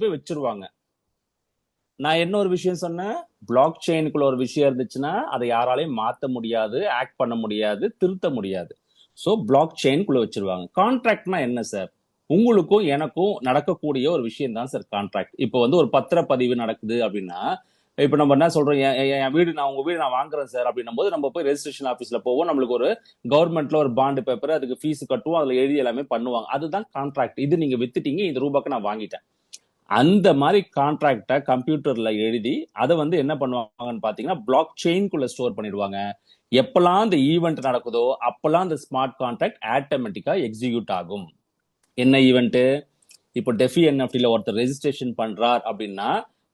போய் வச்சிருவாங்க. நான் என்ன ஒரு விஷயம் சொன்னேன்? பிளாக் செயினுக்குள்ள ஒரு விஷயம் இருந்துச்சுன்னா அதை யாராலையும் மாத்த முடியாது ஆக்ட் பண்ண முடியாது திருத்த முடியாது. ஸோ பிளாக் செயின்குள்ள வச்சிருவாங்க. கான்ட்ராக்ட்னா என்ன சார் உங்களுக்கும் எனக்கும் நடக்கக்கூடிய ஒரு விஷயம் தான் சார் கான்ட்ராக்ட் இப்போ வந்து ஒரு பத்திரப்பதிவு நடக்குது அப்படின்னா இப்போ நம்ம என்ன சொல்றோம்? என் என் வீடு நான் உங்க வீடு நான் வாங்குறேன் சார் அப்படின்னும் போது நம்ம போய் ரெஜிஸ்ட்ரேஷன் ஆஃபீஸ்ல போவோம். நம்மளுக்கு ஒரு கவர்மெண்ட்ல ஒரு பாண்டு பேப்பர் அதுக்கு ஃபீஸ் கட்டுவோம் அதுல எழுதி எல்லாமே பண்ணுவாங்க. அதுதான் கான்ட்ராக்ட் இது நீங்க வித்துட்டீங்க இந்த ரூபாய்க்கு நான் வாங்கிட்டேன். அந்த மாதிரி கான்ட்ராக்டை கம்ப்யூட்டர்ல எழுதி அதை வந்து என்ன பண்ணுவாங்கன்னு பாத்தீங்கன்னா பிளாக் செயின்குள்ள ஸ்டோர் பண்ணிடுவாங்க. எப்பெல்லாம் இந்த ஈவெண்ட் நடக்குதோ அப்பெல்லாம் இந்த ஸ்மார்ட் கான்ட்ராக்ட் ஆட்டோமேட்டிக்கா எக்ஸிக்யூட் ஆகும். என்ன ஈவெண்ட்டு இப்போ டெஃபி என்எஃப்டியில் ஒருத்தர் ரெஜிஸ்ட்ரேஷன் பண்றார் அப்படின்னா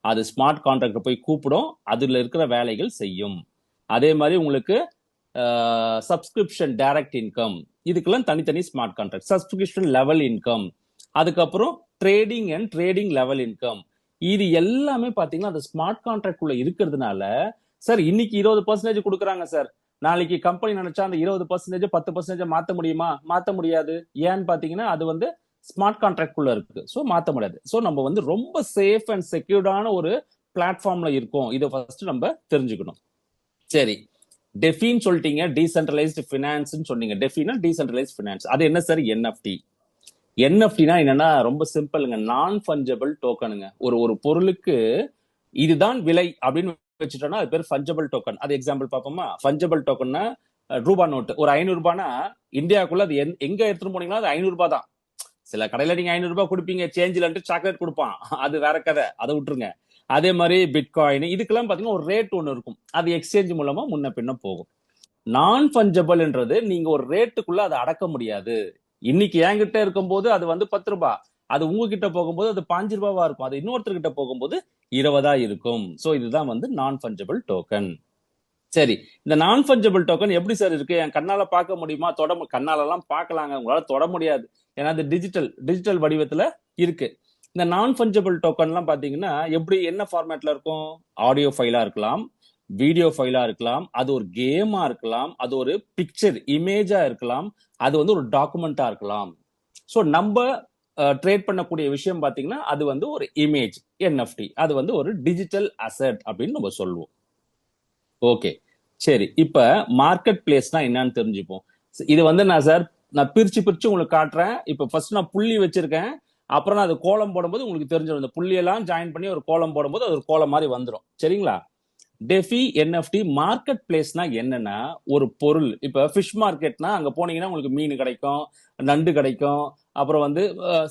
அது ஸ்மார்ட் கான்ட்ராக்டர் போய் கூப்பிடும் அதில் இருக்கிற வேலைகள் செய்யும். அதே மாதிரி உங்களுக்கு சப்ஸ்கிரிப்ஷன் டைரக்ட் இன்கம் இதுக்கெல்லாம் தனித்தனி smart contract subscription level income அதுக்கப்புறம் trading and trading level income இது எல்லாமே பாத்தீங்கன்னா அந்த ஸ்மார்ட் கான்ட்ராக்ட் உள்ள இருக்கிறதுனால சார் இன்னைக்கு இருபது பர்சன்டேஜ் கொடுக்குறாங்க சார் நாளைக்கு கம்பெனி நினைச்சா அந்த இருபது பர்சன்டேஜ் பத்து பர்சன்டேஜ் மாத்த முடியுமா? மாத்த முடியாது. ஏன்னு பாத்தீங்கன்னா அது வந்து ஸ்மார்ட் கான்ட்ராக்ட் குள்ள இருக்கு. ஸோ மாத்த முடியாது. ஸோ நம்ம வந்து ரொம்ப சேஃப் அண்ட் செக்யூர்டான ஒரு பிளாட்ஃபார்ம்ல இருக்கோம். இதை ஃபர்ஸ்ட் நம்ம தெரிஞ்சுக்கணும். சரி. டெஃபின்னு சொல்லிட்டீங்க. டீசென்ட்ரலைஸ்டு ஃபினான்ஸ்னு சொன்னீங்க. டெஃபினா டீசென்ட்ரலைஸ்ட் ஃபினான்ஸ் அது என்ன சார் என்எஃப்டி என்எஃப்டினா என்னன்னா ரொம்ப சிம்பிளுங்க. நான் ஃபஞ்சபிள் டோக்கனுங்க ஒரு ஒரு பொருளுக்கு இதுதான் விலை அப்படின்னு வச்சுட்டோம்னா அது பேர் ஃபஞ்சபிள் டோக்கன் அது எக்ஸாம்பிள் பார்ப்போமா? ஃபஞ்சபிள் டோக்கன்னா ரூபா நோட்டு ஒரு ஐநூறு ரூபானா இந்தியாவுக்குள்ள அது எங்க எடுத்துட்டு போனீங்கன்னா அது ஐநூறு ரூபாய் தான் சில கடையில நீங்க ஐநூறு ரூபாய் கொடுப்பீங்க சேஞ்சில் சாக்லேட் கொடுப்பான். அது வேற கதை. அதை விட்டுருங்க. அதே மாதிரி பிட்காயின் இதுக்கெல்லாம் பாத்தீங்கன்னா ஒரு ரேட் ஒன்று இருக்கும். அது எக்ஸ்சேஞ்ச் மூலமா முன்ன பின்ன போகும். நான் ஃபஞ்சபிள்ன்றது நீங்க ஒரு ரேட்டுக்குள்ள அதை அடக்க முடியாது. இன்னைக்கு என்கிட்ட இருக்கும்போது அது வந்து பத்து ரூபாய் அது உங்ககிட்ட போகும்போது அது பாஞ்சு ரூபாவா இருக்கும். அது இன்னொருத்தர்கிட்ட போகும்போது இருபதா இருக்கும். சோ இதுதான் வந்து நான் ஃபஞ்சபிள் டோக்கன் சரி இந்த நான் ஃபஞ்சபிள் டோக்கன் எப்படி சார் இருக்கு? என் கண்ணால பார்க்க முடியுமா? தொட மு- கண்ணால எல்லாம் பார்க்கலாங்க. உங்களால தொட முடியாது. ஏன்னா அது டிஜிட்டல் டிஜிட்டல் வடிவத்துல இருக்கு. இந்த நான் ஃபஞ்சபிள் டோக்கன்லாம் பாத்தீங்கன்னா எப்படி என்ன ஃபார்மேட்ல இருக்கும்? ஆடியோ ஃபைலா இருக்கலாம் வீடியோ ஃபைலா இருக்கலாம் அது ஒரு கேமா இருக்கலாம் அது ஒரு பிக்சர் இமேஜா இருக்கலாம் அது வந்து ஒரு டாக்குமெண்ட்டாக இருக்கலாம். ஸோ நம்ம ட்ரேட் பண்ணக்கூடிய விஷயம் பார்த்தீங்கன்னா அது வந்து ஒரு இமேஜ் என்எஃப்டி அது வந்து ஒரு டிஜிட்டல் அசட் அப்படின்னு நம்ம சொல்லுவோம். ஓகே சரி இப்போ மார்க்கெட் பிளேஸ்னா என்னன்னு தெரிஞ்சுப்போம். இது வந்து நான் சார் நான் பிரிச்சு பிரிச்சு உங்களுக்கு காட்டுறேன். இப்போ ஃபர்ஸ்ட் நான் புள்ளி வச்சிருக்கேன். அப்புறம் நான் அது கோலம் போடும்போது உங்களுக்கு தெரிஞ்சிடும். இந்த புள்ளியெல்லாம் ஜாயின் பண்ணி ஒரு கோலம் போடும்போது அது ஒரு கோலம் மாதிரி வந்துடும் சரிங்களா? டெஃபி என்எஃப்டி மார்க்கெட் பிளேஸ்னா என்னன்னா ஒரு பொருள். இப்ப ஃபிஷ் மார்க்கெட்னா அங்க போனீங்கன்னா உங்களுக்கு மீன் கிடைக்கும் நண்டு கிடைக்கும் அப்புறம் வந்து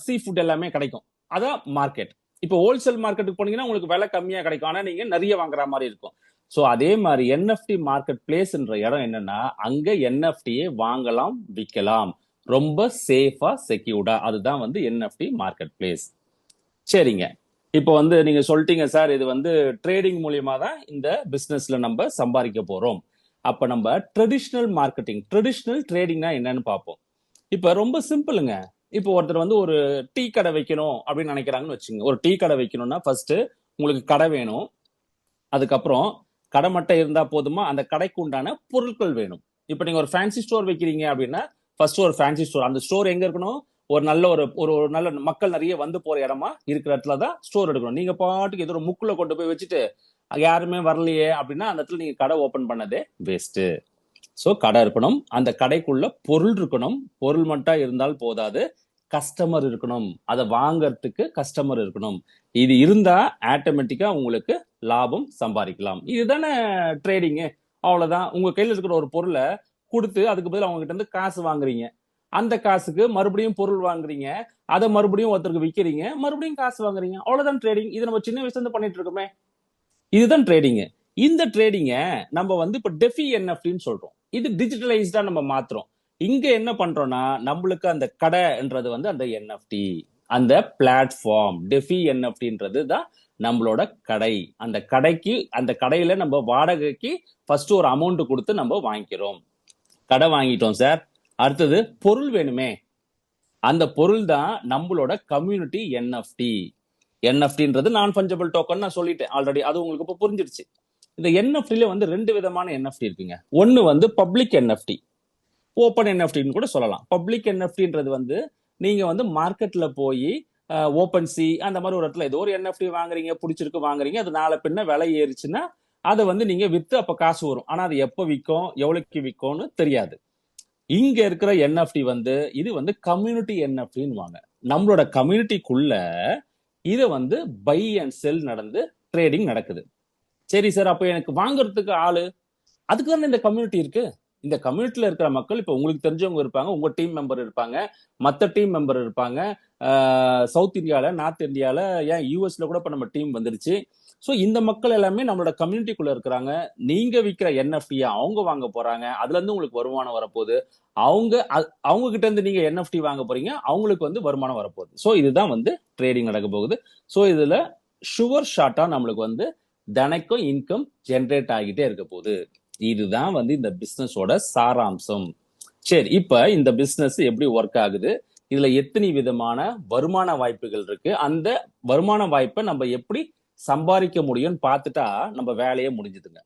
சீ ஃபுட் எல்லாமே கிடைக்கும். அதான் மார்க்கெட் இப்போ ஹோல்சேல் மார்க்கெட்டுக்கு போனீங்கன்னா உங்களுக்கு விலை கம்மியா கிடைக்கும். ஆனா நீங்க நிறைய வாங்குற மாதிரி இருக்கும். ஸோ அதே மாதிரி என்எஃப்டி மார்க்கெட் பிளேஸ்ன்ற இடம் என்னன்னா அங்க என்எஃப்டியே வாங்கலாம் விற்கலாம். ரொம்ப சேஃபா செக்யூர்டா அதுதான் வந்து என்எஃப்டி மார்க்கெட் பிளேஸ் சரிங்க. இப்போ வந்து நீங்க சொல்லிட்டீங்க சார். இது வந்து ட்ரேடிங் மூலியமா தான் இந்த பிசினஸ்ல நம்ம சம்பாதிக்க போறோம். அப்ப நம்ம ட்ரெடிஷ்னல் மார்க்கெட்டிங் ட்ரெடிஷ்னல் ட்ரேடிங்னா என்னன்னு பார்ப்போம். இப்போ ரொம்ப சிம்பிளுங்க இப்போ ஒருத்தர் வந்து ஒரு டீ கடை வைக்கணும் அப்படின்னு நினைக்கிறாங்கன்னு வச்சுங்க ஒரு டீ கடை வைக்கணும்னா ஃபர்ஸ்ட் உங்களுக்கு கடை வேணும். அதுக்கப்புறம் கடை மட்டும் இருந்தா போதுமா? அந்த கடைக்கு உண்டான பொருட்கள் வேணும். இப்போ நீங்க ஒரு ஃபேன்சி ஸ்டோர் வைக்கிறீங்க அப்படின்னா ஃபர்ஸ்ட் ஒரு ஃபேன்சி ஸ்டோர் அந்த ஸ்டோர் எங்க இருக்கணும்? ஒரு நல்ல ஒரு ஒரு ஒரு நல்ல மக்கள் நிறைய வந்து போற இடமா இருக்கிற இடத்துல தான் ஸ்டோர் எடுக்கணும். நீங்க பாட்டுக்கு ஏதோ ஒரு முக்குல கொண்டு போய் வச்சுட்டு யாருமே வரலையே அப்படின்னா அந்த இடத்துல நீங்க கடை ஓபன் பண்ணதே வேஸ்ட் ஸோ கடை இருக்கணும். அந்த கடைக்குள்ள பொருள் இருக்கணும். பொருள் மட்டும் இருந்தால் போதாது. கஸ்டமர் இருக்கணும். அதை வாங்கறதுக்கு கஸ்டமர் இருக்கணும். இது இருந்தா ஆட்டோமேட்டிக்கா உங்களுக்கு லாபம் சம்பாதிக்கலாம். இதுதானே ட்ரேடிங்கு அவ்வளவுதான். உங்க கையில் இருக்கிற ஒரு பொருளை கொடுத்து அதுக்கு பதில் அவங்க கிட்ட இருந்து காசு வாங்குறீங்க. அந்த காசுக்கு மறுபடியும் பொருள் வாங்குறீங்க. அதை மறுபடியும் ஒருத்தருக்கு விற்கிறீங்க மறுபடியும் காசு வாங்குறீங்க. அவ்வளவுதான் ட்ரேடிங் இது நம்ம சின்ன வயசுல இருந்து பண்ணிட்டு இருக்கோமே. இதுதான் ட்ரேடிங் இந்த ட்ரேடிங்க நம்ம வந்து இப்ப டெஃபி என்எஃப்டின்னு சொல்றோம். இது டிஜிட்டலைஸ்டா நம்ம மாத்துறோம். இங்க என்ன பண்றோம்னா நம்மளுக்கு அந்த கடைன்றது வந்து அந்த என்எஃப்டி அந்த பிளாட்ஃபார்ம் டெஃபி என்எஃப்டின்றது தான் நம்மளோட கடை. அந்த கடைக்கு அந்த கடையில நம்ம வாடகைக்கு ஃபர்ஸ்ட் ஒரு அமௌண்ட் கொடுத்து நம்ம வாங்கிக்கிறோம். கடை வாங்கிட்டோம் சார் அடுத்தது பொருள் வேணுமே. அந்த பொருள் தான் நம்மளோட community NFT என்எஃப்டின்றது non fungible token நான் சொல்லிட்டேன் ஆல்ரெடி அது உங்களுக்கு இப்போ புரிஞ்சிருச்சு. இந்த என்எஃப்டில வந்து ரெண்டு விதமான என்எஃப்டி இருக்குங்க. ஒன்னு வந்து பப்ளிக் என்எஃப்டி ஓப்பன் என்எஃப்டின்னு கூட சொல்லலாம். பப்ளிக் என்எஃப்டின்றது வந்து நீங்க வந்து மார்க்கெட்ல போய் ஓப்பன் சி அந்த மாதிரி ஒரு இடத்துல ஏதோ ஒரு என்எஃப்டி வாங்குறீங்க பிடிச்சிருக்கு வாங்குறீங்க அது நாளை பின்ன விலை ஏறிச்சுன்னா அதை வந்து நீங்க வித்து அப்ப காசு வரும். ஆனா அது எப்ப விற்கும் எவ்வளவுக்கு விற்கும்னு தெரியாது. இங்க இருக்கிற என்எஃப்டி வந்து இது வந்து கம்யூனிட்டி என்எஃப்டின்னு வாங்க நம்மளோட கம்யூனிட்டிக்குள்ள இது வந்து பை அண்ட் செல் நடந்து ட்ரேடிங் நடக்குது. சரி சார் அப்ப எனக்கு வாங்குறதுக்கு ஆளு அதுக்கு தானே இந்த கம்யூனிட்டி இருக்கு? இந்த கம்யூனிட்டியில இருக்கிற மக்கள் இப்ப உங்களுக்கு தெரிஞ்சவங்க இருப்பாங்க உங்க டீம் மெம்பர் இருப்பாங்க மத்த டீம் மெம்பர் இருப்பாங்க. சவுத் இந்தியால நார்த் இந்தியால ஏன் யூஎஸ்ல கூட இப்ப நம்ம டீம் வந்துருச்சு. ஸோ இந்த மக்கள் எல்லாமே நம்மளோட கம்யூனிட்டிக்குள்ள இருக்கிறாங்க. நீங்க விற்கிற என்எஃப்டியை அவங்க வாங்க போறாங்க. அதுல இருந்து உங்களுக்கு வருமானம் வரப்போகுது. அவங்க அ- அவங்க கிட்ட இருந்து நீங்க என்எஃப்டி வாங்க போறீங்க. அவங்களுக்கு வந்து வருமானம் வரப்போகுது. ஸோ இதுதான் வந்து ட்ரேடிங் நடக்க போகுது. ஸோ இதுல ஷுவர் ஷார்ட்டா நம்மளுக்கு வந்து தினைக்கும் இன்கம் ஜென்ரேட் ஆகிட்டே இருக்க போகுது. இதுதான் வந்து இந்த பிசினஸோட சாராம்சம். சரி இப்ப இந்த பிசினஸ் எப்படி ஒர்க் ஆகுது? இதுல எத்தனை விதமான வருமான வாய்ப்புகள் இருக்கு? அந்த வருமான வாய்ப்பை நம்ம எப்படி சம்பாதிக்க முடியும்னு பார்த்துட்டா நம்ம வேலையே முடிஞ்சுதுங்க.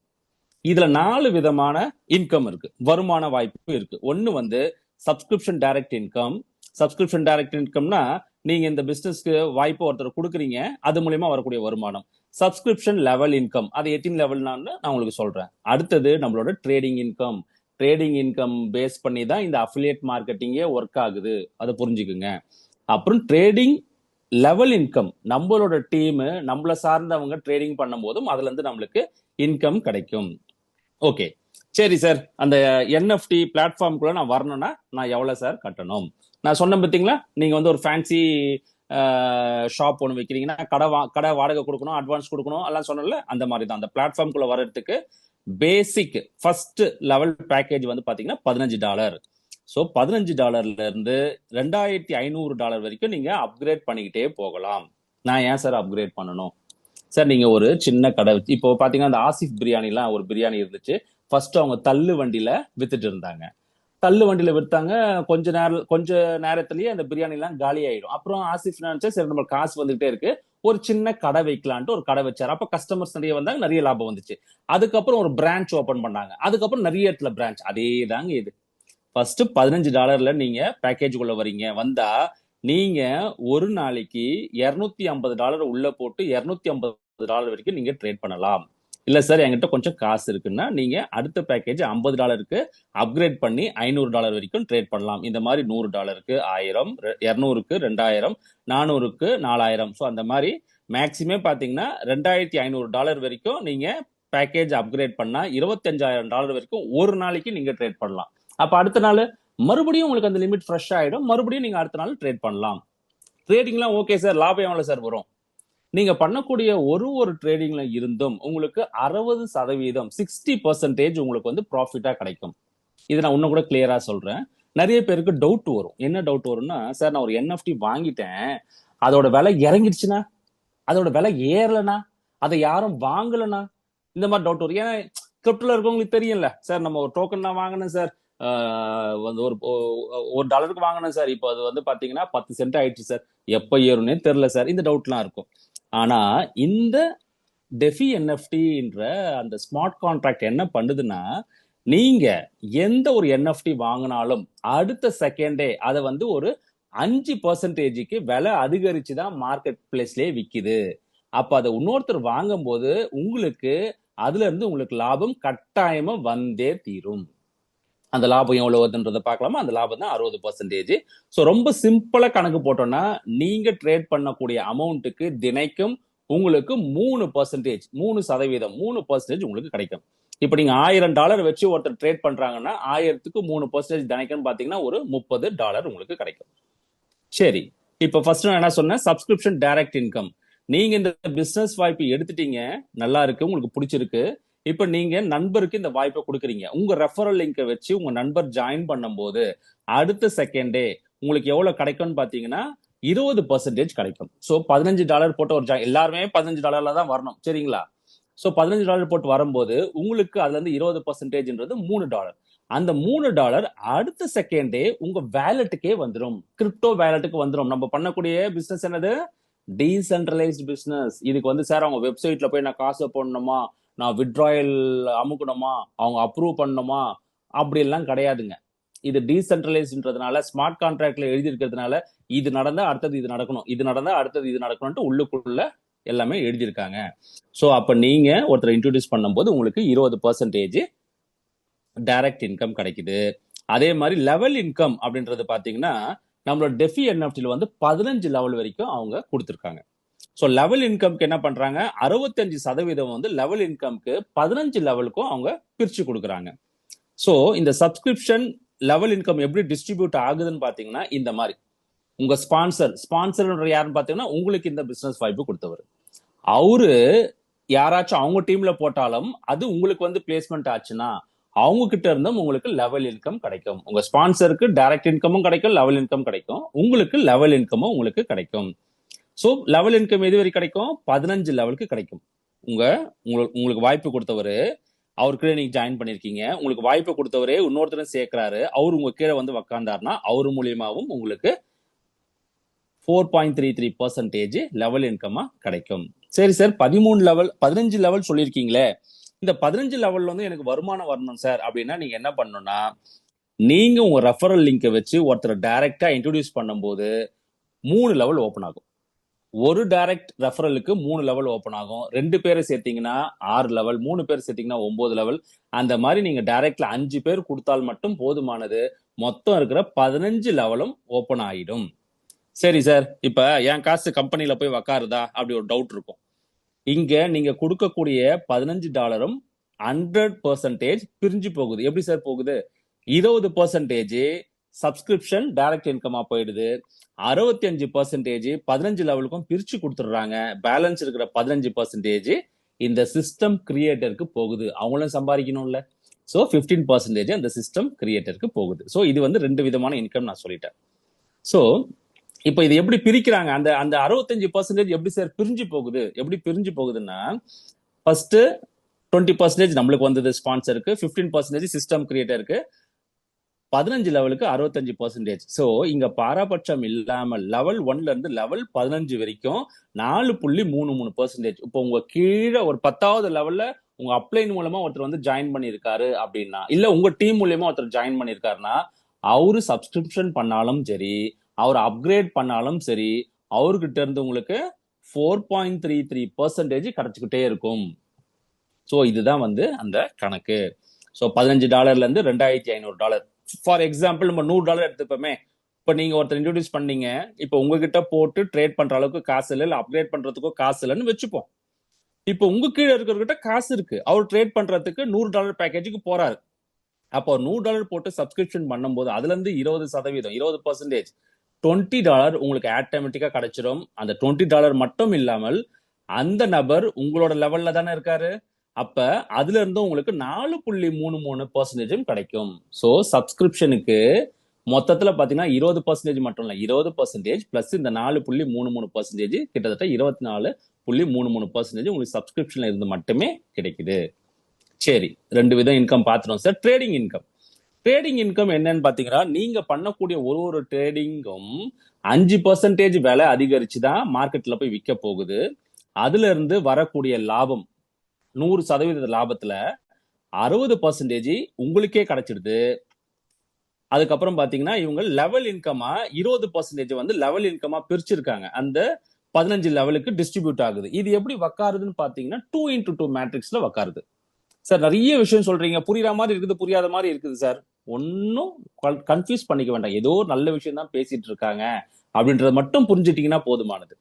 இதுல நாலு விதமான இன்கம் இருக்கு. வருமான வாய்ப்பு இருக்கு. ஒன்னு வந்து subscription direct income subscription direct இன்கம்னா நீங்க இந்த பிசினஸ்க்கு வாய்ப்பு ஒருத்தர் கொடுக்குறீங்க அது மூலியமா வரக்கூடிய வருமானம். சப்ஸ்கிரிப்ஷன் லெவல் இன்கம் அது எத்தனை லெவல்னான்னு நான் உங்களுக்கு சொல்றேன். அடுத்தது நம்மளோட trading income trading income base பண்ணி தான் இந்த அஃபிலியேட் மார்க்கெட்டிங்கே ஒர்க் ஆகுது. அதை புரிஞ்சுக்குங்க. அப்புறம் ட்ரேடிங் லெவல் இன்கம் நம்மளோட டீம் நம்மள சார்ந்தவங்க ட்ரேடிங் பண்ணும்போதும் அதுல இருந்து நம்மளுக்கு இன்கம் கிடைக்கும். ஓகே சரி சார் அந்த என்எஃப்டி பிளாட்ஃபார்ம்குள்ள நான் வரணும்னா நான் எவ்வளவு சார் கட்டணும்? நான் சொன்னேன் பார்த்தீங்களா நீங்க வந்து ஒரு ஃபேன்சி ஷாப் ஒன்று வைக்கிறீங்கன்னா கடை வா கடை வாடகை கொடுக்கணும் அட்வான்ஸ் கொடுக்கணும் எல்லாம் சொன்னல அந்த மாதிரி தான் அந்த பிளாட்ஃபார்ம்குள்ள வர்றதுக்கு பேசிக் ஃபர்ஸ்ட் லெவல் பேக்கேஜ் வந்து பாத்தீங்கன்னா பதினஞ்சு டாலர் ஸோ பதினஞ்சு டாலர்லேருந்து ரெண்டாயிரத்தி ஐநூறு டாலர் வரைக்கும் நீங்கள் அப்கிரேட் பண்ணிக்கிட்டே போகலாம். நான் ஏன் சார் அப்கிரேட் பண்ணணும்? சார் நீங்கள் ஒரு சின்ன கடை வச்சு இப்போ பார்த்தீங்கன்னா அந்த ஆசிஃப் பிரியாணிலாம் ஒரு பிரியாணி இருந்துச்சு. ஃபர்ஸ்ட் அவங்க தள்ளு வண்டியில் வித்துட்டு இருந்தாங்க. தள்ளு வண்டியில் விற்றாங்க கொஞ்ச நேரம் கொஞ்ச நேரத்துலேயே அந்த பிரியாணிலாம் காலி ஆயிடும். அப்புறம் ஆசிஃப் நினைச்சா சரி நம்ம காசு வந்துகிட்டே இருக்கு. ஒரு சின்ன கடை வைக்கலான்ட்டு ஒரு கடை வச்சார். அப்போ கஸ்டமர்ஸ் நிறைய வந்தாங்க. நிறைய லாபம் வந்துச்சு. அதுக்கப்புறம் ஒரு பிரான்ச் ஓப்பன் பண்ணாங்க. அதுக்கப்புறம் நிறைய இடத்துல பிரான்ச் அதே தாங்க இது. ஃபர்ஸ்ட் பதினஞ்சு டாலர்ல நீங்க பேக்கேஜ் உள்ள வரீங்க வந்தா நீங்க ஒரு நாளைக்கு இருநூத்தி ஐம்பது டாலர் உள்ள போட்டு இருநூத்தி ஐம்பது டாலர் வரைக்கும் நீங்க ட்ரேட் பண்ணலாம். இல்ல சார் என்கிட்ட கொஞ்சம் காசு இருக்குன்னா நீங்க அடுத்த பேக்கேஜ் ஐம்பது டாலருக்கு அப்கிரேட் பண்ணி ஐநூறு டாலர் வரைக்கும் ட்ரேட் பண்ணலாம். இந்த மாதிரி நூறு டாலருக்கு ஆயிரம் இரநூறுக்கு ரெண்டாயிரம் நானூறுக்கு நாலாயிரம். ஸோ அந்த மாதிரி மேக்சிமம் பாத்தீங்கன்னா ரெண்டாயிரத்தி ஐநூறு டாலர் வரைக்கும் நீங்க பேக்கேஜ் அப்கிரேட் பண்ணா இருபத்தஞ்சாயிரம் டாலர் வரைக்கும் ஒரு நாளைக்கு நீங்க ட்ரேட் பண்ணலாம். அப்ப அடுத்த நாள் மறுபடியும் உங்களுக்கு அந்த லிமிட் ஃப்ரெஷ் ஆயிடும். மறுபடியும் நீங்க அடுத்த நாள் ட்ரேட் பண்ணலாம். ட்ரேடிங்லாம் ஓகே சார் லாபம் எவ்வளவு சார் வரும்? நீங்க பண்ணக்கூடிய ஒரு ஒரு ட்ரேடிங்ல இருந்தும் உங்களுக்கு அறுபது சதவீதம் சிக்ஸ்டி பர்சன்டேஜ் உங்களுக்கு வந்து ப்ராஃபிட்டா கிடைக்கும். இதை நான் இன்னும் கூட கிளியரா சொல்றேன். நிறைய பேருக்கு டவுட் வரும். என்ன டவுட் வரும்னா சார் நான் ஒரு என்எஃப்டி வாங்கிட்டேன். அதோட விலை இறங்கிடுச்சுன்னா அதோட விலை ஏறலனா? அதை யாரும் வாங்கலனா? இந்த மாதிரி டவுட் வரும். ஏன்னா கிரிப்டோல இருக்கவங்களுக்கு தெரியும்ல. சார் நம்ம ஒரு டோக்கன் தான் வாங்கினேன் சார் வந்து ஒரு ஒரு டாலருக்கு வாங்கினேன் சார். இப்போ அது வந்து பார்த்தீங்கன்னா பத்து சென்ட் ஆயிடுச்சு சார். எப்போ ஏறும்னே தெரில சார். இந்த டவுட்லாம் இருக்கும். ஆனால் இந்த டெஃபி என்எஃப்டின்ற அந்த ஸ்மார்ட் கான்ட்ராக்ட் என்ன பண்ணுதுன்னா நீங்க எந்த ஒரு என்எஃப்டி வாங்கினாலும் அடுத்த செகண்டே அதை வந்து ஒரு அஞ்சு பர்சன்டேஜுக்கு விலை அதிகரிச்சு தான் மார்க்கெட் பிளேஸ்லயே விற்கிது அப்ப அதை இன்னொருத்தர் வாங்கும்போது உங்களுக்கு அதுல இருந்து உங்களுக்கு லாபம் கட்டாயமா வந்தே தீரும். அந்த லாபம் எவ்வளவு வருதுன்றதை பார்க்கலாமா? அந்த லாபம் தான் அறுபது பர்சன்டேஜ் ஸோ ரொம்ப சிம்பிளா கணக்கு போட்டோம்னா நீங்க ட்ரேட் பண்ணக்கூடிய அமௌண்ட்டுக்கு தினைக்கும் உங்களுக்கு மூணு பர்சன்டேஜ் மூணு சதவீதம் மூணு பர்சன்டேஜ் உங்களுக்கு கிடைக்கும். இப்போ நீங்க ஆயிரம் டாலர் வச்சு ஒருத்தர் ட்ரேட் பண்றாங்கன்னா ஆயிரத்துக்கு மூணு பர்சன்டேஜ் தினைக்கும்னு பாத்தீங்கன்னா ஒரு முப்பது டாலர் உங்களுக்கு கிடைக்கும். சரி. இப்போ ஃபர்ஸ்ட் நான் என்ன சொன்னேன்? சப்ஸ்கிரிப்ஷன் டைரக்ட் இன்கம் நீங்க இந்த பிசினஸ் வாய்ப்பு எடுத்துட்டீங்க. நல்லா இருக்கு உங்களுக்கு பிடிச்சிருக்கு. இப்போ நீங்க நண்பருக்கு இந்த வாய்ப்பை கொடுக்குறீங்க. உங்க ரெஃபரல் லிங்கை வச்சு உங்க நண்பர் ஜாயின் பண்ணும்போது அடுத்த செகண்டே உங்களுக்கு எவ்வளவு கிடைக்கும்னு பாத்தீங்கன்னா இருபது பர்சன்டேஜ் கிடைக்கும். ஸோ பதினஞ்சு டாலர் போட்ட ஒரு ஜாயின் எல்லாருமே பதினஞ்சு டாலர்ல தான் வரணும். சரிங்களா? ஸோ பதினஞ்சு டாலர் போட்டு வரும்போது உங்களுக்கு அதுல இருந்து இருபது பர்சன்டேஜ்ன்றது மூணு டாலர் அந்த மூணு டாலர் அடுத்த செகண்டே உங்க வேலெட்டுக்கே வந்துடும் கிரிப்டோ வேலெட்டுக்கு வந்துடும் நம்ம பண்ணக்கூடிய பிசினஸ் என்னது? டீசென்ட்ரலைஸ்ட் பிசினஸ் இதுக்கு வந்து சார் அவங்க வெப்சைட்ல போய் நான் காசை போடணுமா? நான் விட்ராயல் அமுக்கணுமா? அவங்க அப்ரூவ் பண்ணணுமா? அப்படி எல்லாம் கிடையாதுங்க. இது டீசென்ட்ரலைஸ்ன்றதுனால ஸ்மார்ட் கான்ட்ராக்ட்ல எழுதி இருக்கிறதுனால இது நடந்தா அடுத்தது இது நடக்கணும். இது நடந்தா அடுத்தது இது நடக்கணும்ட்டு உள்ளுக்குள்ள எல்லாமே எழுதியிருக்காங்க. ஸோ அப்ப நீங்க ஒருத்தர் இன்ட்ரோடியூஸ் பண்ணும்போது உங்களுக்கு இருபது பர்சன்டேஜ் டைரக்ட் இன்கம் கிடைக்குது. அதே மாதிரி லெவல் இன்கம் அப்படின்றது பார்த்தீங்கன்னா நம்மளோட டெஃபி என்எஃப்டியில் வந்து பதினஞ்சு லெவல் வரைக்கும் அவங்க கொடுத்துருக்காங்க. ஸோ லெவல் இன்கம்க்கு என்ன பண்றாங்க? அறுபத்தஞ்சு சதவீதம் வந்து லெவல் இன்கம்க்கு பதினஞ்சு லெவலுக்கும் அவங்க பிரிச்சு கொடுக்குறாங்க. ஸோ இந்த சப்ஸ்கிரிப்ஷன் லெவல் இன்கம் எப்படி டிஸ்ட்ரிபியூட் ஆகுதுன்னு பாத்தீங்கன்னா இந்த மாதிரி. உங்க ஸ்பான்சர் ஸ்பான்சர் யாருன்னு பாத்தீங்கன்னா உங்களுக்கு இந்த பிசினஸ் வாய்ப்பு கொடுத்தவர். அவரு யாராச்சும் அவங்க டீம்ல போட்டாலும் அது உங்களுக்கு வந்து பிளேஸ்மெண்ட் ஆச்சுன்னா அவங்க கிட்ட இருந்தும் உங்களுக்கு லெவல் இன்கம் கிடைக்கும். உங்க ஸ்பான்சருக்கு டைரக்ட் இன்கமும் கிடைக்கும் லெவல் இன்கம் கிடைக்கும். உங்களுக்கு லெவல் இன்கமும் உங்களுக்கு கிடைக்கும். ஸோ லெவல் இன்கம் எது வரை கிடைக்கும்? பதினஞ்சு லெவலுக்கு கிடைக்கும். உங்க உங்களுக்கு உங்களுக்கு வாய்ப்பு கொடுத்தவர் அவர் கீழே நீங்க ஜாயின் பண்ணிருக்கீங்க. உங்களுக்கு வாய்ப்பு கொடுத்தவரே இன்னொருத்தரும் சேர்க்கிறாரு. அவர் உங்க கீழே வந்து உக்காந்தாருன்னா அவர் மூலியமாவும் உங்களுக்கு four point three three percentage level இன்கமா கிடைக்கும். சரி சார் பதிமூணு லெவல் பதினஞ்சு லெவல் சொல்லியிருக்கீங்களே இந்த பதினஞ்சு லெவல்ல வந்து எனக்கு வருமானம் வரணும் சார் அப்படின்னா நீங்க என்ன பண்ணணும்னா நீங்க உங்க ரெஃபரல் லிங்கை வச்சு ஒருத்தர் டைரக்டா இன்ட்ரோடியூஸ் பண்ணும்போது மூணு லெவல் ஓப்பன் ஆகும். ஒரு டைரக்ட் ரெஃபரலுக்கு மூணு லெவல் ஓப்பன் ஆகும். ரெண்டு பேரை சேர்த்தீங்கன்னா ஆறு லெவல் மூணு பேர் சேர்த்தீங்கன்னா ஒன்பது லெவல் அந்த மாதிரி நீங்க டைரக்ட்ல அஞ்சு பேர் கொடுத்தால் மட்டும் போதுமானது. மொத்தம் இருக்கிற பதினஞ்சு லெவலும் ஓப்பன் ஆயிடும். சரி சார் இப்ப என் காசு கம்பெனில போய் உக்காருதா? அப்படி ஒரு டவுட் இருக்கும். இங்க நீங்க கொடுக்கக்கூடிய பதினஞ்சு டாலரும் ஹண்ட்ரட் பர்சன்டேஜ் பிரிஞ்சு போகுது. எப்படி சார் போகுது? இருபது பர்சன்டேஜ் சப்ஸ்கிரிப்ஷன் டைரக்ட் இன்கமா போயிடுது. அறுபத்தி அஞ்சு பர்சன்டேஜ் பதினஞ்சு லெவலுக்கும் பிரிச்சு கொடுத்துடுறாங்க. பேலன்ஸ் இருக்கிற பதினஞ்சு பர்சன்டேஜ் இந்த சிஸ்டம் கிரியேட்டருக்கு போகுது. அவங்களும் சம்பாதிக்கணும்ல. ஸோ ஃபிஃப்டீன் பர்சன்டேஜ் அந்த சிஸ்டம் கிரியேட்டருக்கு போகுது. ஸோ இது வந்து ரெண்டு விதமான இன்கம் நான் சொல்லிட்டேன். ஸோ இப்போ இது எப்படி பிரிக்கிறாங்க? அந்த அந்த அறுபத்தஞ்சு பர்சன்டேஜ் எப்படி சார் பிரிஞ்சு போகுது? எப்படி பிரிஞ்சு போகுதுன்னா ஃபர்ஸ்ட் டுவெண்ட்டி பர்சன்டேஜ் நம்மளுக்கு வந்தது ஸ்பான்சருக்கு ஃபிஃப்டீன் பர்சன்டேஜ் சிஸ்டம் கிரியேட்டருக்கு பதினஞ்சு லெவலுக்கு அறுபத்தஞ்சு பர்சன்டேஜ் ஸோ இங்க பாராபட்சம் இல்லாமல் லெவல் ஒன்ல இருந்து லெவல் பதினஞ்சு வரைக்கும் நாலு புள்ளி மூணு மூணு பர்சன்டேஜ் இப்போ உங்க கீழே ஒரு பத்தாவது லெவல்ல உங்க அப்ளைன் மூலமா ஒருத்தர் வந்து ஜாயின் பண்ணியிருக்காரு அப்படின்னா இல்ல உங்க டீம் மூலியமா ஒருத்தர் ஜாயின் பண்ணியிருக்காருன்னா அவரு சப்ஸ்கிரிப்ஷன் பண்ணாலும் சரி அவர் அப்கிரேட் பண்ணாலும் சரி அவர்கிட்ட இருந்து உங்களுக்கு four point three three percentage கிடைச்சிக்கிட்டே இருக்கும். ஸோ இதுதான் வந்து அந்த கணக்கு. ஸோ பதினஞ்சு டாலர்ல இருந்து ரெண்டாயிரத்தி ஐநூறு டாலர் ஃபார் எக்ஸாம்பிள் நம்ம நூறு டாலர் எடுத்துப்போமே. இப்போ நீங்க ஒருத்தர் இன்ட்ரோடியூஸ் பண்ணீங்க. இப்போ உங்ககிட்ட போட்டு ட்ரேட் பண்ற அளவுக்கு காசு இல்லை இல்லை அப்கிரேட் பண்றதுக்கோ காசு இல்லைன்னு வச்சுப்போம். இப்போ உங்க கீழே இருக்கிறவர்கிட்ட காசு இருக்கு. அவர் ட்ரேட் பண்றதுக்கு நூறு டாலர் பேக்கேஜுக்கு போறாரு. அப்போ நூறு டாலர் போட்டு சப்ஸ்கிரிப்ஷன் பண்ணும்போது அதுல இருந்து இருபது சதவீதம் இருபது பர்சன்டேஜ் டுவெண்ட்டி டாலர் உங்களுக்கு ஆட்டோமேட்டிக்கா கிடைச்சிடும் அந்த டுவெண்ட்டி டாலர் மட்டும் இல்லாமல் அந்த நபர் உங்களோட லெவல்ல தானே இருக்காரு? அப்ப அதுல இருந்து உங்களுக்கு நாலு புள்ளி மூணு மூணு பர்சன்டேஜும் கிடைக்கும். ஸோ சப்ஸ்கிரிப்ஷனுக்கு மொத்தத்துல பாத்தீங்கன்னா இருபது பர்சன்டேஜ் மட்டும் இல்ல இருபது பர்சன்டேஜ் பிளஸ் இந்த நாலு புள்ளி மூணு மூணு பர்சன்டேஜ் கிட்டத்தட்ட இருபத்தி நாலு புள்ளி மூணு மூணு பர்சன்டேஜ் உங்களுக்கு சப்ஸ்கிரிப்ஷன்ல இருந்து மட்டுமே கிடைக்குது. சரி ரெண்டு விதம் இன்கம் பார்த்துருவோம் sir trading income trading income என்னன்னு பாத்தீங்கன்னா நீங்க பண்ணக்கூடிய ஒரு ஒரு ட்ரேடிங்கும் அஞ்சு பர்சன்டேஜ் விலை அதிகரிச்சு தான் மார்க்கெட்ல போய் விற்க போகுது. அதுல இருந்து வரக்கூடிய லாபம் நூறு சதவீத லாபத்துல அறுபது பர்சன்டேஜ் உங்களுக்கே கிடைச்சிடுது. அதுக்கப்புறம் பாத்தீங்கன்னா இவங்க லெவல் இன்கமா இருபது பர்சன்டேஜ் வந்து லெவல் இன்கமா பிரிச்சிருக்காங்க. அந்த பதினஞ்சு லெவலுக்கு டிஸ்ட்ரிபியூட் ஆகுது. இது எப்படி வக்காருதுன்னு பாத்தீங்கன்னா டூ இன்டூ டூ மேட்ரிக்ஸ்ல வக்காருது. சார் நிறைய விஷயம் சொல்றீங்க. புரியுற மாதிரி இருக்குது புரியாத மாதிரி இருக்குது சார் ஒன்னும் கன்ஃபியூஸ் பண்ணிக்க வேண்டாம். ஏதோ ஒரு நல்ல விஷயம் தான் பேசிட்டு இருக்காங்க. அப்படின்றத மட்டும் புரிஞ்சுட்டீங்கன்னா போதுமானது.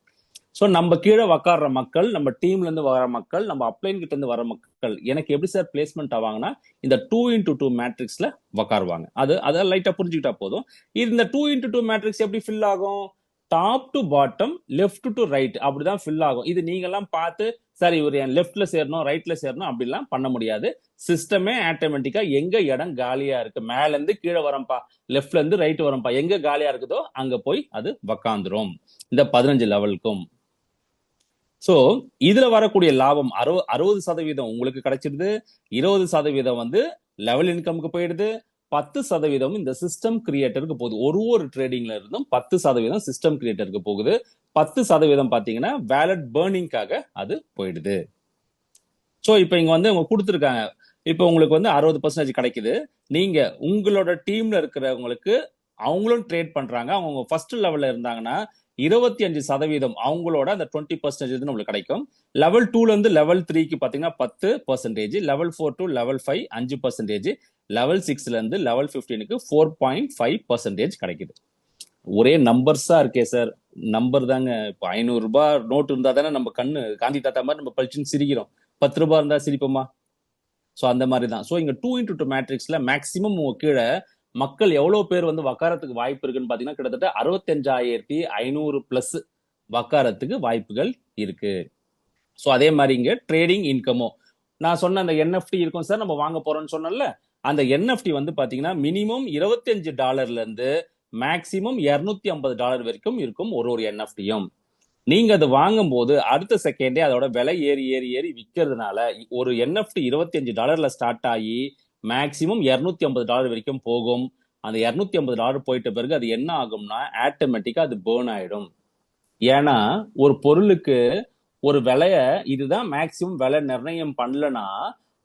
ஸோ நம்ம கீழே உக்காடுற மக்கள் நம்ம டீம்ல இருந்து வர மக்கள் நம்ம அப்ளைன் கிட்ட இருந்து வர மக்கள் எனக்கு எப்படி சார் பிளேஸ்மெண்ட் ஆவாங்கன்னா இந்த டூ இன்டூ டூ மேட்ரிக்ஸ்ல உக்காருவாங்க. அது அதை லைட்டா புரிஞ்சுக்கிட்டா போதும். இது இந்த டூ இன்டூ டூ மேட்ரிக்ஸ் எப்படி ஃபில் ஆகும்? Top to bottom left to right அப்படிதான் ஃபில் ஆகும். இது நீங்க எல்லாம் பார்த்து சார் இவர் என் லெஃப்ட்ல சேரணும் ரைட்ல சேரணும் அப்படிலாம் பண்ண முடியாது. சிஸ்டமே ஆட்டோமேட்டிக்கா எங்க இடம் காலியா இருக்கு? மேல இருந்து கீழே வரம்பா லெஃப்ட்ல இருந்து ரைட் வரம்பா எங்க காலியா இருக்குதோ அங்க போய் அது உக்காந்துரும். இந்த பதினஞ்சு லெவலுக்கும் சோ இதுல வரக்கூடிய லாபம் அறுபது அறுபது சதவீதம் உங்களுக்கு கிடைச்சிருது. இருபது சதவீதம் வந்து லெவல் இன்கமுக்கு போயிடுது. பத்து சதவீதம் இந்த சிஸ்டம் கிரியேட்டருக்கு போகுது. ஒரு ஒரு ட்ரேடிங்ல இருந்தும் பத்து சதவீதம் சிஸ்டம் கிரியேட்டருக்கு போகுது. பத்து சதவீதம் பாத்தீங்கன்னா வேலட் பேர்னிங்காக அது போயிடுது. ஸோ இப்போ இங்க வந்து அவங்க கொடுத்துருக்காங்க. இப்போ உங்களுக்கு வந்து அறுபது பர்சன்டேஜ் கிடைக்குது. நீங்க உங்களோட டீம்ல இருக்கிறவங்களுக்கு அவங்களும் ட்ரேட் பண்றாங்க. அவங்க ஃபர்ஸ்ட் லெவல்ல இருந்தாங்கன்னா இருபத்தி அஞ்சு சதவீதம் அவங்களோட அந்த டுவெண்ட்டி பர்சன்டேஜ் நம்மளுக்கு கிடைக்கும். லெவல் டூல இருந்து லெவல் த்ரீக்கு பாத்தீங்கன்னா பத்து percentage level four to level five அஞ்சு பர்சன்டேஜ் லெவல் சிக்ஸ்ல இருந்து லெவல் பிப்டீனுக்கு ஃபோர் பாயிண்ட் ஃபைவ் பர்சன்டேஜ் கிடைக்குது. ஒரே நம்பர்ஸா இருக்கே சார் நம்பர் தாங்க இப்போ ஐநூறு ரூபாய் நோட் இருந்தா தானே நம்ம கண்ணு காந்தி தாத்தா மாதிரி நம்ம பழிச்சுன்னு சிரிக்கிறோம். பத்து ரூபாய் இருந்தா சிரிப்போமா? ஸோ அந்த மாதிரி தான். ஸோ இங்கே டூ இன்டூ டூ மேட்ரிக்ஸ்ல மேக்ஸிமம் உங்கள் கீழே மக்கள் எவ்வளவு பேர் வந்து வக்காரத்துக்கு வாய்ப்பு இருக்குன்னு பாத்தீங்கன்னா கிட்டத்தட்ட அறுபத்தஞ்சாயிரத்தி ஐநூறு பிளஸ் வக்காரத்துக்கு வாய்ப்புகள் இருக்கு. ஸோ அதே மாதிரி இங்க ட்ரேடிங் இன்கமோ நான் சொன்ன அந்த என்எஃப்டி இருக்கும் சார் நம்ம வாங்க போறோம்னு சொன்னேன்ல அந்த என்எஃப்டி வந்து பாத்தீங்கன்னா மினிமம் இருபத்தஞ்சு டாலர்ல இருந்து மேக்சிமம் இருநூத்தி ஐம்பது டாலர் வரைக்கும் இருக்கும் ஒரு ஒரு என்எஃப்டியும் நீங்க அது வாங்கும்போது அடுத்த செகண்டே அதோட விலை ஏறி ஏறி ஏறி விற்கிறதுனால ஒரு என்எஃப்டி இருபத்தி அஞ்சு டாலர்ல ஸ்டார்ட் ஆகி மேக்சிமம் இரநூத்தி ஐம்பது டாலர் வரைக்கும் போகும். அந்த இரநூத்தி ஐம்பது டாலர் போயிட்ட பிறகு அது என்ன ஆகும்னா ஆட்டோமேட்டிக்கா அது பேர்ன் ஆயிடும். ஏன்னா ஒரு பொருளுக்கு ஒரு விலைய இதுதான் மேக்சிமம் விலை நிர்ணயம் பண்ணலன்னா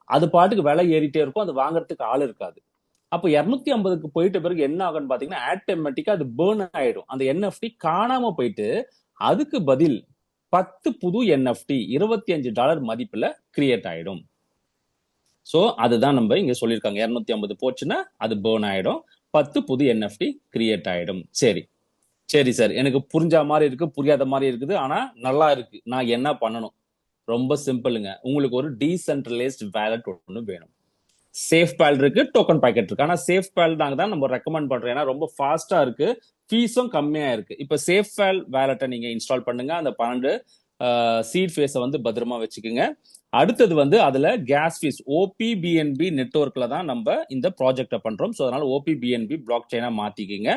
அது பாட்டுக்கு விலை ஏறிட்டே இருக்கும் அது வாங்குறதுக்கு ஆள் இருக்காது. அப்போ இரநூத்தி ஐம்பதுக்கு போயிட்ட பிறகு என்ன ஆகும்னு பாத்தீங்கன்னா ஆட்டோமேட்டிக்கா அது பேர்ன் ஆயிடும். அந்த என்எஃப்டி காணாம போயிட்டு அதுக்கு பதில் பத்து புது என்எஃப்டி இருபத்தி அஞ்சு டாலர் மதிப்புல கிரியேட் ஆயிடும். ஸோ அதுதான் நம்ம இங்க சொல்லியிருக்காங்க. இரநூத்தி ஐம்பது போச்சுன்னா அது பேர்ன் ஆயிடும். பத்து புது என்எஃப்டி கிரியேட் ஆயிடும். சரி. சரி சார் எனக்கு புரிஞ்ச மாதிரி இருக்கு புரியாத மாதிரி இருக்குது. ஆனா நல்லா இருக்கு. நான் என்ன பண்ணணும்? ரொம்ப சிம்பிளுங்க. உங்களுக்கு ஒரு டீசென்ட்ரலைஸ்ட் வேலட் ஒன்று வேணும். சேஃப் பேல் இருக்கு டோக்கன் பாக்கெட் இருக்கு. ஆனா சேஃப் பேல் நாங்க தான் நம்ம ரெக்கமெண்ட் பண்றோம். ஏன்னா ரொம்ப ஃபாஸ்டா இருக்கு. ஃபீஸும் கம்மியா இருக்கு. இப்போ சேஃப் பேல் வேலட்டை நீங்க இன்ஸ்டால் பண்ணுங்க. அந்த பன்னெண்டு சீட் ஃபேஸை வந்து பத்திரமா வச்சுக்கோங்க. அடுத்தது வந்து அதுல கேஸ் ஃபீஸ் ஓபிபிஎன்பி நெட்ஒர்க்ல தான் நம்ம இந்த ப்ராஜெக்டை பண்றோம். ஸோ அதனால ஓபிபிஎன்பி பிளாக் செயினா மாத்திக்கிங்க.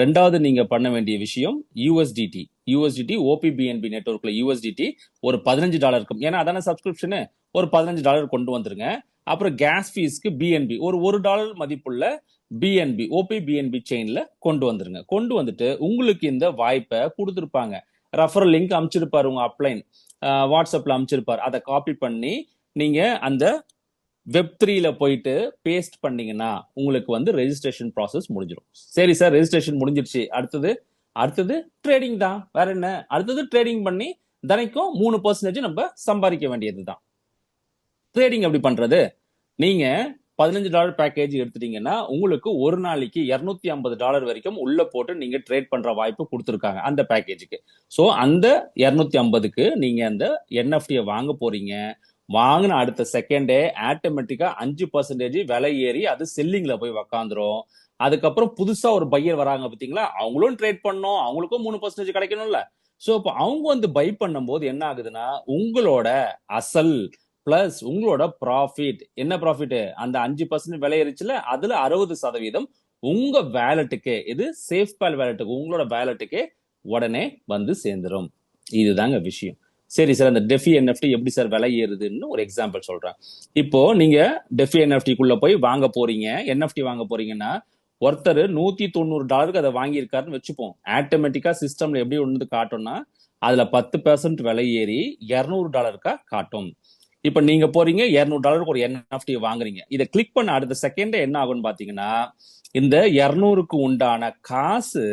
ரெண்டாவது நீங்க பண்ண வேண்டிய விஷயம் யூஎஸ்டிடி யூஎஸ்டிடி ஓபிபிஎன்பி நெட்ஒர்க்ல யூஎஸ்டிடி ஒரு பதினஞ்சு டாலர் இருக்கும் ஏன்னா அதான சப்ஸ்கிரிப்ஷனு ஒரு பதினஞ்சு டாலர் கொண்டு வந்துருங்க. அப்புறம் கேஸ் ஃபீஸ்க்கு பிஎன்பி ஒரு ஒரு டாலர் மதிப்புள்ள பிஎன்பி ஓபி பிஎன்பி செயின்ல கொண்டு வந்துருங்க. கொண்டு வந்துட்டு உங்களுக்கு இந்த வாய்ப்பை கொடுத்துருப்பாங்க. ரெஃபரல் லிங்க் அமைச்சிருப்பாரு உங்க அப்ளைன் வாட்ஸ்அப்ல அமைச்சிருப்பார். அதை காப்பி பண்ணி நீங்க அந்த வெப் த்ரீல போயிட்டு பேஸ்ட் பண்ணீங்கன்னா உங்களுக்கு வந்து ரெஜிஸ்ட்ரேஷன் ப்ராசஸ் முடிஞ்சிடும். சரி சார் ரெஜிஸ்ட்ரேஷன் முடிஞ்சிருச்சு. அடுத்தது அடுத்தது ட்ரேடிங் தான். வேற என்ன? அடுத்தது ட்ரேடிங் பண்ணி தினைக்கும் மூணு பர்சன்டேஜ் நம்ம சம்பாதிக்க வேண்டியது தான் ட்ரேடிங் எப்படி பண்றது? நீங்க பதினஞ்சு டாலர் பேக்கேஜ் எடுத்துட்டீங்கன்னா உங்களுக்கு ஒரு நாளைக்கு இருநூத்தி ஐம்பது டாலர் வரைக்கும் உள்ள போட்டு நீங்க ட்ரேட் பண்ற வாய்ப்பு கொடுத்துருக்காங்க அந்த பேக்கேஜுக்கு ஸோ அந்த இரநூத்தி ஐம்பதுக்கு நீங்க அந்த என்எஃப்டியை வாங்க போறீங்க. வாங்கின அடுத்த செகண்டே ஆட்டோமேட்டிக்கா அஞ்சு பர்சன்டேஜ் விலை ஏறி அது செல்லிங்ல போய் உக்காந்துரும். அதுக்கப்புறம் புதுசா ஒரு பையர் வராங்க பாத்தீங்களா அவங்களும் ட்ரேட் பண்ணோம் அவங்களுக்கும் மூணு பர்சன்டேஜ் கிடைக்கணும்ல. ஸோ இப்போ அவங்க வந்து பை பண்ணும்போது என்ன ஆகுதுன்னா உங்களோட அசல் பிளஸ் உங்களோட ப்ராஃபிட் என்ன ப்ராஃபிட் அந்த அஞ்சு பர்சன்ட் விலையேறிச்சுல அதுல அறுபது சதவீதம் உங்க வேலெட்டுக்கே இது சேஃப் பேல் வேலெட்டுக்கு உங்களோட வேலெட்டுக்கே உடனே வந்து சேர்ந்துடும் இதுதாங்க விஷயம். சரி சார் அந்த டெஃபி என்எஃப்டி எப்படி சார் விலை ஏறுதுன்னு ஒரு எக்ஸாம்பிள் சொல்றேன். இப்போ நீங்க டெஃபி என்எஃப்டிக்குள்ள போய் வாங்க போறீங்க. என்எஃப்டி வாங்க போறீங்கன்னா ஒருத்தர் நூத்தி தொண்ணூறு டாலருக்கு அதை வாங்கியிருக்காருன்னு வச்சுப்போம். ஆட்டோமேட்டிக்கா சிஸ்டம்ல எப்படி ஒன்று காட்டும்னா அதுல பத்து பெர்சன்ட் விலை ஏறி இரநூறு டாலருக்கா காட்டும். இப்ப நீங்க போறீங்க இருநூறு டாலருக்கு ஒரு என்எஃப்டி வாங்குறீங்க. இதை கிளிக் பண்ண அடுத்த செகண்ட் என்ன ஆகும்னு பாத்தீங்கன்னா இந்த இருநூறுக்கு உண்டான காசு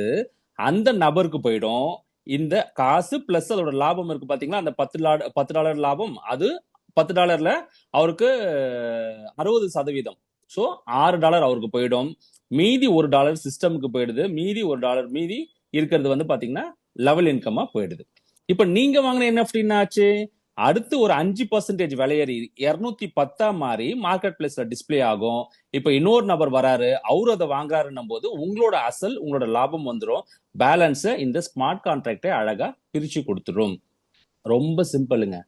அந்த நபருக்கு போயிடும். இந்த காசு பிளஸ் அதோட லாபம் இருக்கு பாத்தீங்களா அந்த பத்து டாலர் பத்து டாலர் லாபம் அது பத்து டாலர்ல அவருக்கு அறுபது சதவீதம். ஸோ ஆறு டாலர் அவருக்கு போயிடும். மீதி ஒரு டாலர் சிஸ்டமுக்கு போயிடுது. மீதி ஒரு டாலர் மீதி இருக்கிறது வந்து பாத்தீங்கன்னா லெவல் இன்கமா போயிடுது. இப்ப நீங்க வாங்கின என்எஃப்டி என்ன ஆச்சு அடுத்து ஒரு அஞ்சு பர்சன்டேஜ் விலையேறி இருநூத்தி பத்தா மாதிரி மார்க்கெட் பிளேஸ்ல டிஸ்பிளே ஆகும். இப்ப இன்னொரு நபர் வராரு அவரு அதை வாங்குறாருன்னும் போது உங்களோட அசல் உங்களோட லாபம் வந்துடும் பேலன்ஸை இந்த ஸ்மார்ட் கான்ட்ராக்டை அழகா பிரிச்சு கொடுத்துரும். ரொம்ப சிம்பிளுங்க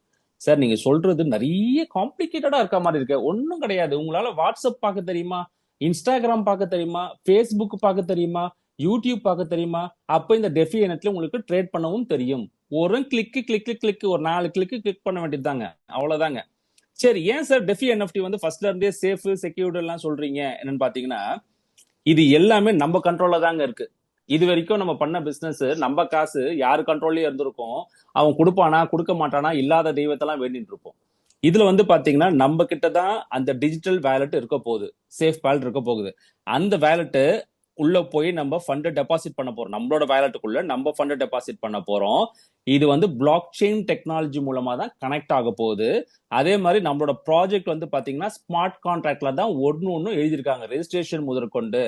சார் நீங்க சொல்றது நிறைய காம்ப்ளிகேட்டடா இருக்க மாதிரி இருக்கு. ஒன்றும் கிடையாது. உங்களால வாட்ஸ்அப் பார்க்க தெரியுமா? இன்ஸ்டாகிராம் பார்க்க தெரியுமா? ஃபேஸ்புக் பார்க்க தெரியுமா? யூடியூப் பார்க்க தெரியுமா? அப்ப இந்த டெஃபி இனத்துல உங்களுக்கு ட்ரேட் பண்ணவும் தெரியும். ஒரு கிளிக்கு கிளிக்கு கிளிக்கு ஒரு நாலு கிளிக்கு கிளிக் பண்ண வேண்டியதுதாங்க. அவ்வளவுதாங்க. சரி ஏன் சார் டெஃபி என்எஃப்டி வந்து ஃபர்ஸ்ட்ல இருந்தே சேஃப் செக்யூர்டு எல்லாம் சொல்றீங்க? என்னன்னு பாத்தீங்கன்னா இது எல்லாமே நம்ம கண்ட்ரோல்ல தாங்க இருக்கு. இது வரைக்கும் நம்ம பண்ண பிசினஸ் நம்ம காசு யாரு கண்ட்ரோல்லயே இருந்திருக்கும். அவன் கொடுப்பானா கொடுக்க மாட்டானா இல்லாத தெய்வத்தெல்லாம் வேண்டிட்டு இருப்போம். இதுல வந்து பாத்தீங்கன்னா நம்ம கிட்ட தான் அந்த டிஜிட்டல் வேலட் இருக்க போகுது. சேஃப் வேலட் இருக்க போகுது. அந்த வேலட்டு உள்ள போய் நம்ம ஃபண்டை டெபாசிட் பண்ண போறோம். நம்மளோட வேலட்டுக்குள்ள நம்ம ஃபண்டை டெபாசிட் பண்ண போறோம். இது வந்து பிளாக் செயின் டெக்னாலஜி மூலமா தான் கனெக்ட் ஆக போகுது. அதே மாதிரி நம்மளோட ப்ராஜெக்ட் வந்து பாத்தீங்கன்னா ஸ்மார்ட் கான்ட்ராக்ட்ல தான் ஒன்னு ஒன்னு எழுதியிருக்காங்க. ரெஜிஸ்ட்ரேஷன் முதற்கொண்டு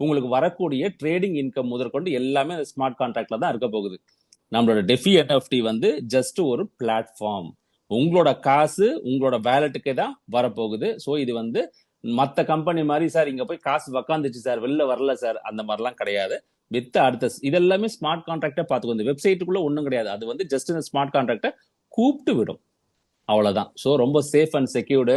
உங்களுக்கு வரக்கூடிய ட்ரேடிங் இன்கம் முதற்கொண்டு எல்லாமே அந்த ஸ்மார்ட் கான்ட்ராக்ட்ல தான் இருக்க போகுது. நம்மளோட டெஃபி என்எஃப்டி வந்து ஜஸ்ட் ஒரு பிளாட்ஃபார்ம் உங்களோட காசு உங்களோட வேலட்டுக்கே தான் வரப்போகுது. ஸோ இது வந்து மற்ற கம்பெனி மாதிரி சார் இங்க போய் காசு உக்காந்துச்சு சார் வெளில வரல சார் அந்த மாதிரிலாம் கிடையாது. வித் அடுத்த இதெல்லாமே ஸ்மார்ட் கான்ட்ராக்டை பார்த்துக்கோ இந்த வெப்சைட்டுக்குள்ள ஒன்றும் கிடையாது. அது வந்து ஜஸ்ட் இந்த ஸ்மார்ட் கான்ட்ராக்டை கூப்பிட்டு விடும். அவ்வளவுதான். ஸோ ரொம்ப சேஃப் அண்ட் செக்யூர்டு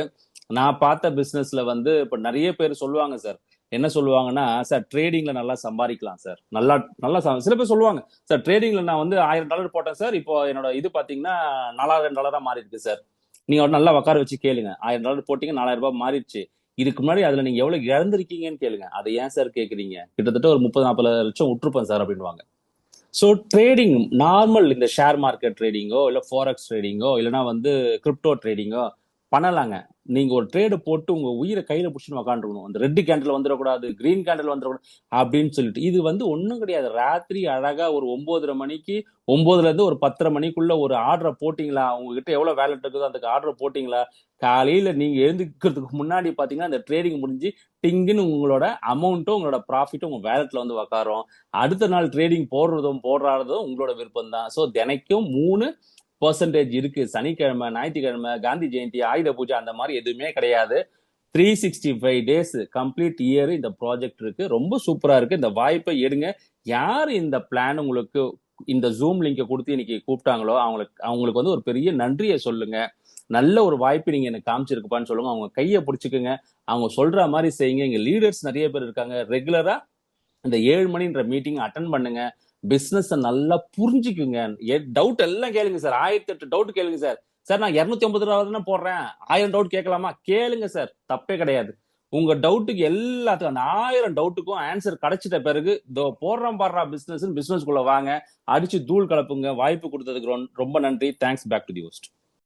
நான் பார்த்த பிஸ்னஸ்ல வந்து இப்போ நிறைய பேர் சொல்லுவாங்க சார் என்ன சொல்லுவாங்கன்னா சார் ட்ரேடிங்ல நல்லா சம்பாதிக்கலாம் சார் நல்லா நல்லா ச- சில பேர் சொல்லுவாங்க சார் ட்ரேடிங்ல நான் வந்து ஆயிரம் டாலர் போட்டேன் சார் இப்போ என்னோட இது பாத்தீங்கன்னா நாலாயிரம் டாலரா மாறி இருக்கு சார் நீங்க நல்லா உட்கார வச்சு கேளுங்க. ஆயிரம் டாலர் போட்டீங்க நாலாயிரம் ரூபாய் மாறிடுச்சு. இதுக்கு முன்னாடி அதுல நீங்க எவ்வளவு இழந்திருக்கீங்கன்னு கேளுங்க. அதை ஏன் சார் கேக்குறீங்க? கிட்டத்தட்ட ஒரு முப்பது நாற்பது லட்சம் விட்டுருப்பேன் சார் அப்படின்வாங்க ஸோ ட்ரேடிங் நார்மல் இந்த ஷேர் மார்க்கெட் ட்ரேடிங்கோ இல்லை ஃபாரெக்ஸ் ட்ரேடிங்கோ இல்லைன்னா வந்து கிரிப்டோ ட்ரேடிங்கோ பண்ணலாங்க. நீங்க ஒரு ட்ரேடு போட்டு உங்க உயிரை கையில பிடிச்சின்னு உக்காந்துருக்கணும். அந்த ரெட் கேண்டில் வந்துடக்கூடாது கிரீன் கேண்டில் வந்துடக்கூடாது அப்படின்னு சொல்லிட்டு. இது வந்து ஒன்றும் கிடையாது. ராத்திரி அழகா ஒரு ஒன்பதரை மணிக்கு ஒன்பதுல இருந்து ஒரு பத்தரை மணிக்குள்ள ஒரு ஆர்டரை போட்டிங்களா? உங்ககிட்ட எவ்வளவு வேலட் இருக்குதோ அதுக்கு ஆர்டர் போட்டிங்களா? காலையில நீங்க எழுந்துக்கிறதுக்கு முன்னாடி பாத்தீங்கன்னா அந்த ட்ரேடிங் முடிஞ்சு டிங்குன்னு உங்களோட அமௌண்ட்டும் உங்களோட ப்ராஃபிட்டும் உங்க வேலட்ல வந்து உக்காரும். அடுத்த நாள் ட்ரேடிங் போடுறதும் போடுறதும் உங்களோட விருப்பம் தான் ஸோ தினைக்கும் மூணு பர்சன்டேஜ் இருக்கு. சனிக்கிழமை ஞாயிற்றுக்கிழமை காந்தி ஜெயந்தி ஆயுத பூஜை அந்த மாதிரி எதுவுமே கிடையாது. Three sixty five days complete year இந்த ப்ராஜெக்ட் இருக்கு. ரொம்ப சூப்பரா இருக்கு. இந்த வாய்ப்பை எடுங்க. யார் இந்த பிளான் உங்களுக்கு இந்த ஜூம் லிங்கை கொடுத்து இன்னைக்கு கூப்பிட்டாங்களோ அவங்களுக்கு அவங்களுக்கு வந்து ஒரு பெரிய நன்றியை சொல்லுங்க. நல்ல ஒரு வாய்ப்பு நீங்க எனக்கு காமிச்சிருக்குப்பான்னு சொல்லுங்க. அவங்க கையை பிடிச்சிக்குங்க. அவங்க சொல்ற மாதிரி செய்யுங்க. இங்க லீடர்ஸ் நிறைய பேர் இருக்காங்க. ரெகுலரா இந்த ஏழு மணின்ற மீட்டிங் அட்டன் பண்ணுங்க. பிசினஸ் நல்லா புரிஞ்சுக்குங்க. டவுட் எல்லாம் கேளுங்க சார் ஆயிரத்தி எட்டு டவுட் கேளுங்க சார் சார் நான் இருநூத்தி ஐம்பது ரூபா தானே போடுறேன். ஆயிரம் டவுட் கேட்கலாமா? கேளுங்க சார் தப்பே கிடையாது. உங்க டவுட்டுக்கு எல்லாத்துக்கும் அந்த ஆயிரம் டவுட்டுக்கும் ஆன்சர் கிடைச்சிட்ட பிறகு இதோ போடுறோம் பாடுறா பிசினஸ் பிசினஸ்க்குள்ள வாங்க. அடிச்சு தூள் கலப்புங்க. வாய்ப்பு கொடுத்ததுக்கு ரொம்ப நன்றி. Thanks back to the host